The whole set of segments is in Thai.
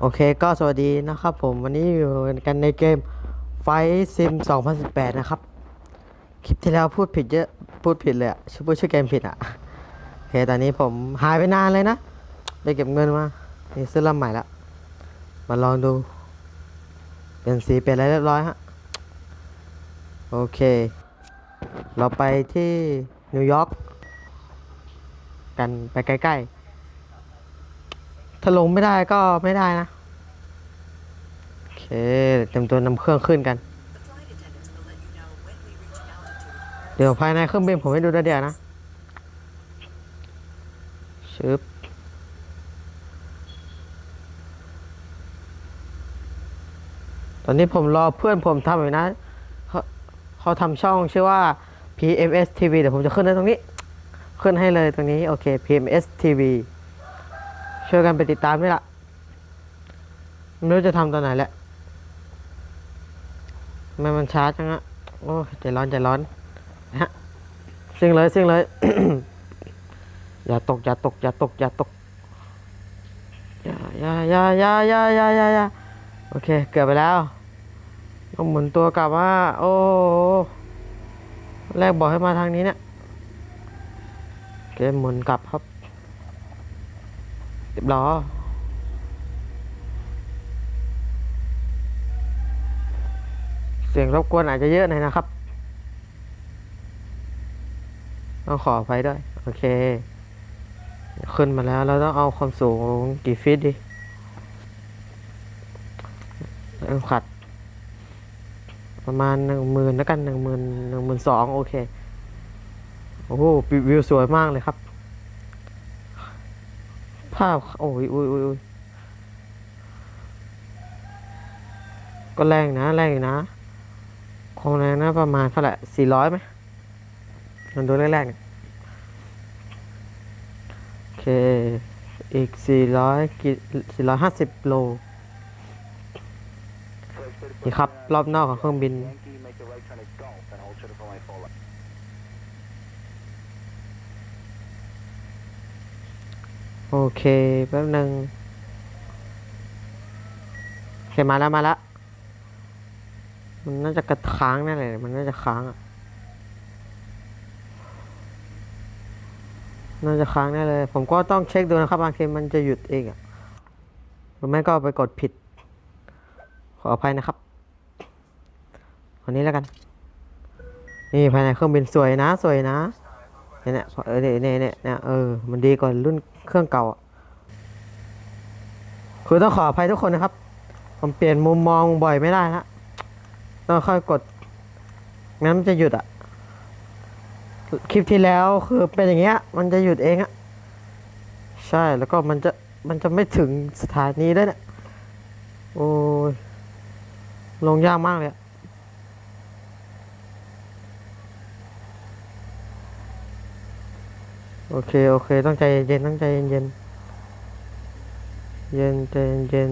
โอเคก็สวัสดีนะครับผมวันนี้อยู่กันในเกมไฟซิม 2018 นะครับ คลิปที่แล้วพูดผิดเยอะ พูดผิดเลยอะชื่อพูดชื่อเกมผิดอะโอเคตอนนี้ผมหายไปนานเลยนะ ไปเก็บเงินมา นี่ซื้อลำใหม่ละ มาลองดู เป็นสีเป็นอะไรเรียบร้อยฮะ โอเค เราไปที่นิวยอร์กกันไปใกล้ๆ ถ้าลงไม่ได้ก็ไม่ได้นะ โอเคเต็มตัวนำเครื่องขึ้นกัน เดี๋ยวภายในเครื่องบินผมให้ดูได้เดียวนะชึบตอนนี้ผมรอเพื่อนผมทำอยู่นะเขาเขาทำช่องชื่อว่า PMS TV เดี๋ยวผมจะขึ้นในตรงนี้ ขึ้นให้เลยตรงนี้ โอเค PMS TV ช่วยกันไปติดตามด้วยละไม่รู้จะทำตอนไหนแหละทำไมมันช้าจังอะโอ้ยใจร้อนใจร้อนนะฮะซิ่งเลยซิ่งเลย อย่าตกอย่าตกอย่าตกอย่าตกอย่าอย่าอย่าอย่าอย่าอย่าอย่าอย่าโอเค เกือบไปแล้วต้องหมุนตัวกลับว่า โอ้แรกบอกให้มาทางนี้เนี่ยโอเคหมุนกลับครับ เรียบร้อยเสียงรบกวนอาจจะเยอะหน่อยนะครับ ต้องขออภัยด้วย โอเค ขึ้นมาแล้ว เราต้องเอาความสูงกี่ฟิตดีเอ็มขัด ประมาณหนึ่งหมื่นแล้วกันหนึ่งหมื่นหนึ่งหมื่นสองโอเค โอ้โหวิวสวยมากเลยครับ ภาพ โอ้ยอุ้ยอยอุ้ยก็แรงนะแรงอยู่นะ คงแรงนะประมาณเท่าไหร่สี่ร้อยไหมมันดูแรกๆเนี่ยโอเค อีกสี่ร้อยกิสี่ร้อยห้าสิบโล นี่ครับ รอบนอกของเครื่องบิน โอเค แป๊บหนึ่งโอเคมาแล้วมาแล้วมันน่าจะกระค้างแน่เลย มันน่าจะค้างอะ น่าจะค้างแน่เลย ผมก็ต้องเช็คดูนะครับบางทีมันจะหยุดเองอะหรือไม่ก็ไปกดผิด ขออภัยนะครับวันนี้แล้วกัน นี่ภายในเครื่องบินสวยนะ สวยนะ นี่ยเนี่ยพอเออเนี่ยเนี่ยเนี่ยเออมันดีกว่ารุ่นเครื่องเก่าอะคือต้องขออภัยทุกคนนะครับ ผมเปลี่ยนมุมมองบ่อยไม่ได้ละต้องค่อยกดงั้นมันจะหยุดอะคลิปที่แล้วคือเป็นอย่างเงี้ย มันจะหยุดเองอะใช่แล้วก็มันจะมันจะไม่ถึงสถานีด้วยเนี่ยโอ้ยลงยากมากเลยอะ โอเค โอเค ต้องใจเย็นต้องใจเย็นเย็นใจเย็น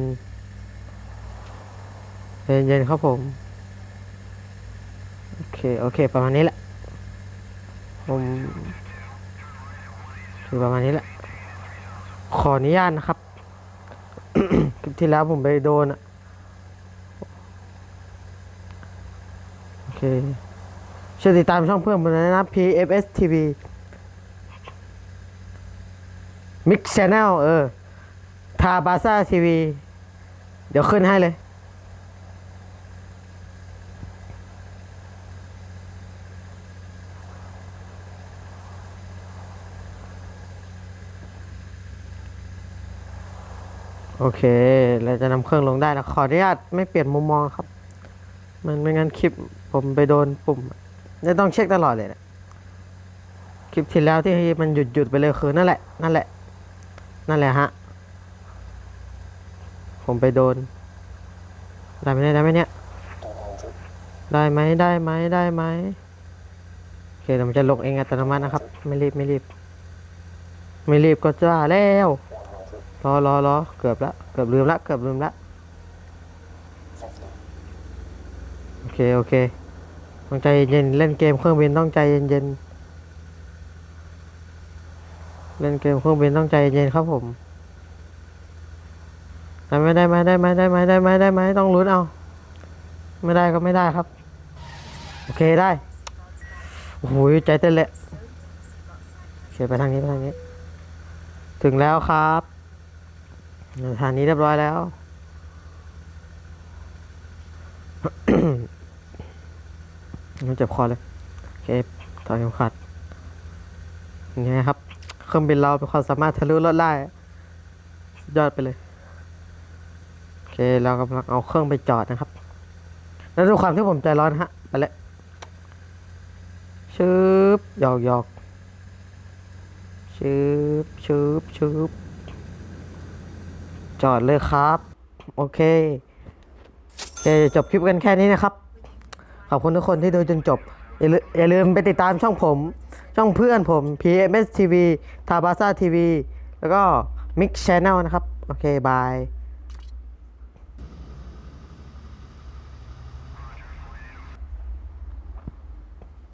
ใจเย็นครับผม โอเค โอเค ประมาณนี้แหละ ผมคือประมาณนี้แหละ ขออนุญาตนะครับ คลิปที่แล้วผมไปโดนอะโอเคช่วยติดตามช่องเพื่อนผมด้วยนะ PFS TV Mix Channel เออ ทาบาซ่าทีวี เดี๋ยวขึ้นให้เลย โอเค เราจะนำเครื่องลงได้นะ ขออนุญาตไม่เปลี่ยนมุมมองครับ มันไม่งั้นคลิปผมไปโดนปุ่มจะต้องเช็คตลอดเลยนะคลิปที่แล้วที่มันหยุดหยุดไปเลยคือนั่นแหละ นั่นแหละ นั่นแหละฮะ ผมไปโดน ได้ไหมได้ไหมเนี่ย ได้ไหมได้ไหมได้ไหมโอเคเดี๋ยวมันจะลงเองอัตโนมัตินะครับ ไม่รีบไม่รีบ ไม่รีบก็จ้าแล้ว รอรอรอเกือบละ เกือบลืมละ เกือบลืมละ โอเค โอเค ต้องใจเย็นเล่นเกมเครื่องบินต้องใจเย็นเย็น เล่นเกมเครื่องบินต้องใจเย็นครับผมได้ไหมได้ไหมได้ไหมได้ไหมได้ไหมได้ไหมต้องลุ้นเอา ไม่ได้ก็ไม่ได้ครับ โอเคได้โอ้โหใจเต้นเลยโอเคไปทางนี้ไปทางนี้ ถึงแล้วครับทางนี้เรียบร้อยแล้วมันเจ็บคอเลย โอเคถอดเข็มขัดยังไงครับ เครื่องบินเราเป็นความสามารถทะลุรถได้สุดยอดไปเลยโอเคเรากำลังเอาเครื่องไปจอดนะครับ แล้วด้วยความที่ผมใจร้อนฮะไปเลยชืบหยอกหยอกชืบชืบชืบจอดเลยครับ โอเคโอเคจบคลิปกันแค่นี้นะครับ ขอบคุณทุกคนที่ดูจนจบ อยอย่าลืมไปติดตามช่องผม ช่องเพื่อนผม PMS TV ทาบาซ่า TV แล้วก็ Mix Channel นะครับ โอเค บาย